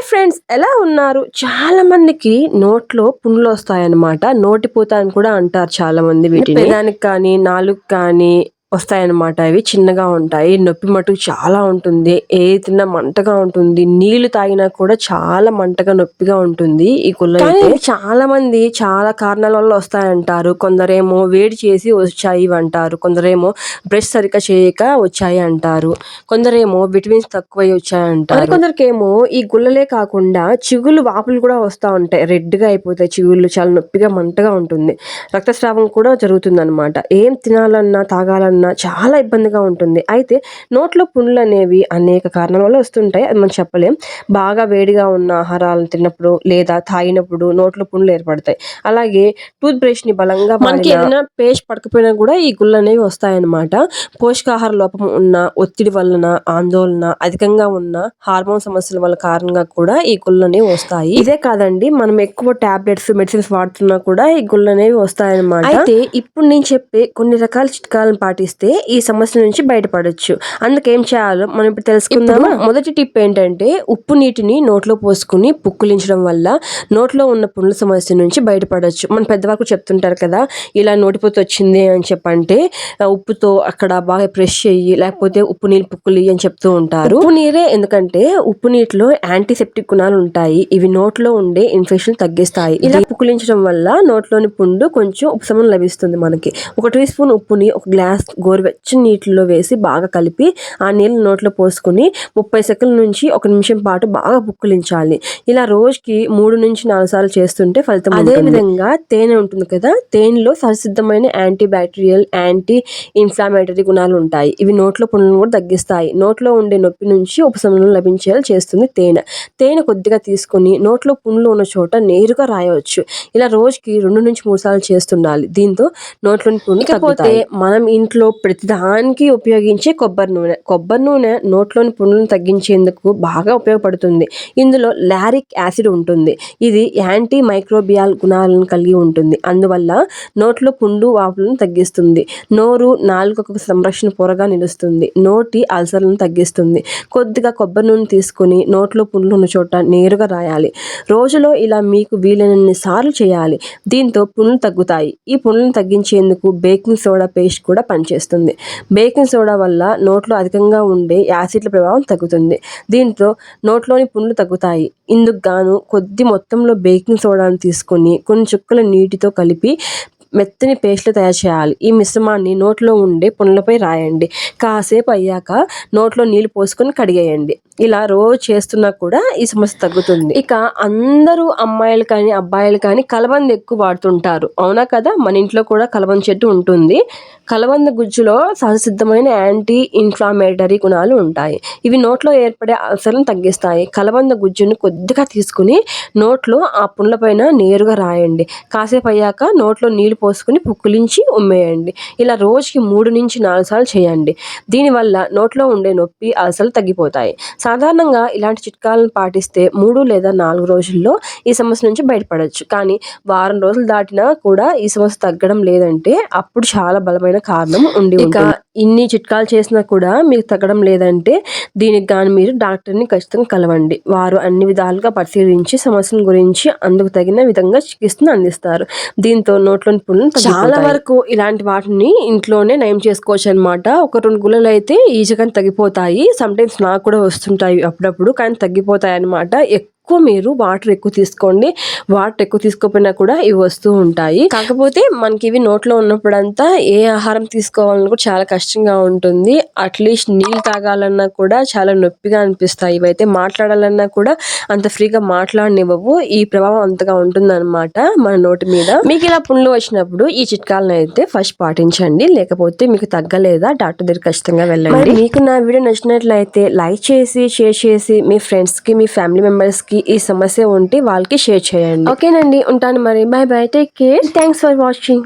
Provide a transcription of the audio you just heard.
Hi friends ఎలా ఉన్నారు? చాలా మందికి నోట్లో పుండ్లు వస్తాయన్నమాట. నోటిపూత అని కూడా అంటారు చాలా మంది వీటిని. దానికి కానీ నాలుగు కానీ వస్తాయన్నమాట. అవి చిన్నగా ఉంటాయి. నొప్పి మటుకు చాలా ఉంటుంది. ఏ తిన్నా మంటగా ఉంటుంది. నీళ్ళు తాగినా కూడా చాలా మంటగా నొప్పిగా ఉంటుంది ఈ కుళ్ళ చాలా మంది చాలా కారణాల వల్ల వస్తాయంటారు. కొందరేమో వేడి చేసి వచ్చాయి అంటారు. కొందరేమో బ్రష్ సరిగ్గా చేయక వచ్చాయి అంటారు. కొందరేమో విటమిన్స్ తక్కువై వచ్చాయంటారు. కొందరికేమో ఈ గుల్లలే కాకుండా చిగుళ్ళు వాపులు కూడా వస్తూ ఉంటాయి. రెడ్గా అయిపోతాయి చిగుళ్ళు. చాలా నొప్పిగా మంటగా ఉంటుంది. రక్తస్రావం కూడా జరుగుతుంది అనమాట ఏం తినాలన్నా తాగాలన్నా ఉన్నా చాలా ఇబ్బందిగా ఉంటుంది. అయితే నోట్లో పుండ్లు అనేవి అనేక కారణాల వల్ల వస్తుంటాయి. అది మనం చెప్పలేం. బాగా వేడిగా ఉన్న ఆహారాలను తిన్నప్పుడు లేదా తాగినప్పుడు నోట్లో పుండ్లు ఏర్పడతాయి. అలాగే టూత్ బ్రష్ని బలంగా మనకి ఏదైనా పేస్ట్ పడకపోయినా కూడా ఈ గుళ్ళు అనేవి వస్తాయన్నమాట. పోషకాహార లోపం ఉన్న ఒత్తిడి వలన ఆందోళన అధికంగా ఉన్న హార్మోన్ సమస్యల వల్ల కారణంగా కూడా ఈ గుళ్ళు అనేవి వస్తాయి. ఇదే కాదండి. మనం ఎక్కువ టాబ్లెట్స్ మెడిసిన్స్ వాడుతున్నా కూడా ఈ గుళ్ళు అనేవి వస్తాయన్నమాట. అయితే ఇప్పుడు నేను చెప్పే కొన్ని రకాల చిట్కాలను పాటిస్తే పాటిస్తే ఈ సమస్య నుంచి బయటపడొచ్చు. అందుకేం చేయాలో మనం ఇప్పుడు తెలుసుకుందామా? మొదటి టిప్ ఏంటంటే ఉప్పు నీటిని నోట్లో పోసుకుని పుక్కులించడం వల్ల నోట్లో ఉన్న పుండ్ల సమస్య నుంచి బయటపడొచ్చు. మన పెద్దవాళ్ళు చెప్తుంటారు కదా ఇలా నోటిపోతే వచ్చింది అని చెప్పంటే ఉప్పుతో అక్కడ బాగా ప్రెష్ చెయ్యి లేకపోతే ఉప్పు నీళ్ళు పుక్కులి అని చెప్తూ ఉంటారు. ఉప్పు నీరే ఎందుకంటే ఉప్పు నీటిలో యాంటీసెప్టిక్ గుణాలు ఉంటాయి. ఇవి నోట్లో ఉండే ఇన్ఫెక్షన్ తగ్గిస్తాయి. ఇలా పుక్కులించడం వల్ల నోట్లోని పుండు కొంచెం ఉపశమనం లభిస్తుంది మనకి. ఒక టీ స్పూన్ ఉప్పుని ఒక గ్లాస్ గోరువెచ్చని నీటిలో వేసి బాగా కలిపి ఆ నీళ్ళు నోట్లో పోసుకుని ముప్పై సెకండ్ల నుంచి ఒక నిమిషం పాటు బాగా పుక్కులించాలి. ఇలా రోజుకి మూడు నుంచి నాలుగు సార్లు చేస్తుంటే ఫలితం అదే విధంగా తేనె ఉంటుంది కదా తేనెలో సహసిద్ధమైన యాంటీ బ్యాక్టీరియల్ యాంటీ ఇన్ఫ్లామేటరీ గుణాలు ఉంటాయి. ఇవి నోట్లో పుండ్లను కూడా తగ్గిస్తాయి. నోట్లో ఉండే నొప్పి నుంచి ఉపశమనం లభించేలా చేస్తుంది తేనె. తేనె కొద్దిగా తీసుకుని నోట్లో పుండ్లు ఉన్న చోట నేరుగా రాయవచ్చు. ఇలా రోజుకి రెండు నుంచి మూడు సార్లు చేస్తుండాలి. దీంతో నోట్లోని పుండ్లు తగ్గుతాయి. మనం ఇంట్లో ప్రతిదానికి ఉపయోగించే కొబ్బరి నూనె. కొబ్బరి నూనె నోట్లోని పుండ్లను తగ్గించేందుకు బాగా ఉపయోగపడుతుంది. ఇందులో లారిక్ యాసిడ్ ఉంటుంది. ఇది యాంటీ మైక్రోబియాల్ గుణాలను కలిగి ఉంటుంది. అందువల్ల నోట్లో పుండు వాపులను తగ్గిస్తుంది. నోరు నాలుకకు సంరక్షణ పొరగా నిలుస్తుంది. నోటి అల్సర్లను తగ్గిస్తుంది. కొద్దిగా కొబ్బరి నూనె తీసుకుని నోట్లో పుండ్లు ఉన్న చోట నేరుగా రాయాలి. రోజులో ఇలా మీకు వీలైనన్ని సార్లు చేయాలి. దీంతో పుండ్లు తగ్గుతాయి. ఈ పుండ్లను తగ్గించేందుకు బేకింగ్ సోడా పేస్ట్ కూడా పనిచేస్తుంది. చేస్తుంది. బేకింగ్ సోడా వల్ల నోట్లో అధికంగా ఉండే యాసిడ్ల ప్రభావం తగ్గుతుంది. దీంట్లో నోట్లోని పుండ్లు తగ్గుతాయి. ఇందుకు గాను కొద్ది మొత్తంలో బేకింగ్ సోడాను తీసుకొని కొన్ని చుక్కల నీటితో కలిపి మెత్తని పేస్ట్లు తయారు చేయాలి. ఈ మిశ్రమాన్ని నోట్లో ఉండే పుండ్లపై రాయండి. కాసేపు అయ్యాక నోట్లో నీళ్ళు పోసుకొని కడిగేయండి. ఇలా రోజు చేస్తున్నా కూడా ఈ సమస్య తగ్గుతుంది. ఇక అందరూ అమ్మాయిలు కానీ అబ్బాయిలు కానీ కలబంద ఎక్కువ వాడుతుంటారు. అవునా కదా? మన ఇంట్లో కూడా కలబంద చెట్టు ఉంటుంది. కలబంద గుజ్జులో సహజసిద్ధమైన యాంటీ ఇన్ఫ్లామేటరీ గుణాలు ఉంటాయి. ఇవి నోట్లో ఏర్పడే అల్సర్లను తగ్గిస్తాయి. కలబంద గుజ్జును కొద్దిగా తీసుకుని నోట్లో ఆ పుండ్లపైన నేరుగా రాయండి. కాసేపు అయ్యాక నోట్లో నీళ్ళు పోసుకుని పుక్కులించి ఉమ్మేయండి. ఇలా రోజుకి మూడు నుంచి నాలుగు సార్లు చేయండి. దీనివల్ల నోట్లో ఉండే నొప్పి అలసలు తగ్గిపోతాయి. సాధారణంగా ఇలాంటి చిట్కాలను పాటిస్తే మూడు లేదా నాలుగు రోజుల్లో ఈ సమస్య నుంచి బయటపడవచ్చు కానీ వారం రోజులు దాటినా కూడా ఈ సమస్య తగ్గడం లేదంటే అప్పుడు చాలా బలమైన కారణం ఉండి ఇక ఇన్ని చిట్కాలు చేసినా కూడా మీకు తగ్గడం లేదంటే దీనికి కానీ మీరు డాక్టర్ని ఖచ్చితంగా కలవండి. వారు అన్ని విధాలుగా పరిశీలించి సమస్యల గురించి అందుకు తగిన విధంగా చికిత్సను అందిస్తారు. దీంతో నోట్లోని పుండ్లు చాలా వరకు ఇలాంటి వాటిని ఇంట్లోనే నయం చేసుకోవచ్చు అనమాట ఒక రెండు గుళ్ళలు అయితే ఈజీగా తగ్గిపోతాయి. సమ్ టైమ్స్ నాకు కూడా వస్తుంటాయి అప్పుడప్పుడు కానీ తగ్గిపోతాయి అన్నమాట ఎక్కువ మీరు వాటర్ ఎక్కువ తీసుకోండి. వాటర్ ఎక్కువ తీసుకోకపోయినా కూడా ఇవి వస్తూ ఉంటాయి. కాకపోతే మనకి ఇవి నోట్లో ఉన్నప్పుడంతా ఏ ఆహారం తీసుకోవాలన్నా కూడా చాలా కష్టంగా ఉంటుంది. అట్లీస్ట్ నీళ్ళు తాగాలన్నా కూడా చాలా నొప్పిగా అనిపిస్తాయి. ఇవైతే మాట్లాడాలన్నా కూడా అంత ఫ్రీగా మాట్లాడనివ్వవు. ఈ ప్రభావం అంతగా ఉంటుందన్నమాట మన నోటి మీద. మీకు ఇలా పుండ్లు వచ్చినప్పుడు ఈ చిట్కాలను అయితే ఫస్ట్ పాటించండి. లేకపోతే మీకు తగ్గలేదా? డాక్టర్ దగ్గర ఖచ్చితంగా వెళ్ళండి. మీకు నా వీడియో నచ్చినట్లయితే లైక్ చేసి షేర్ చేసి మీ ఫ్రెండ్స్కి మీ ఫ్యామిలీ మెంబర్స్కి ఈ సమస్య ఉంటే వాళ్ళకి షేర్ చేయండి. ఓకేనండి ఉంటాను మరి. Bye bye take care thanks for watching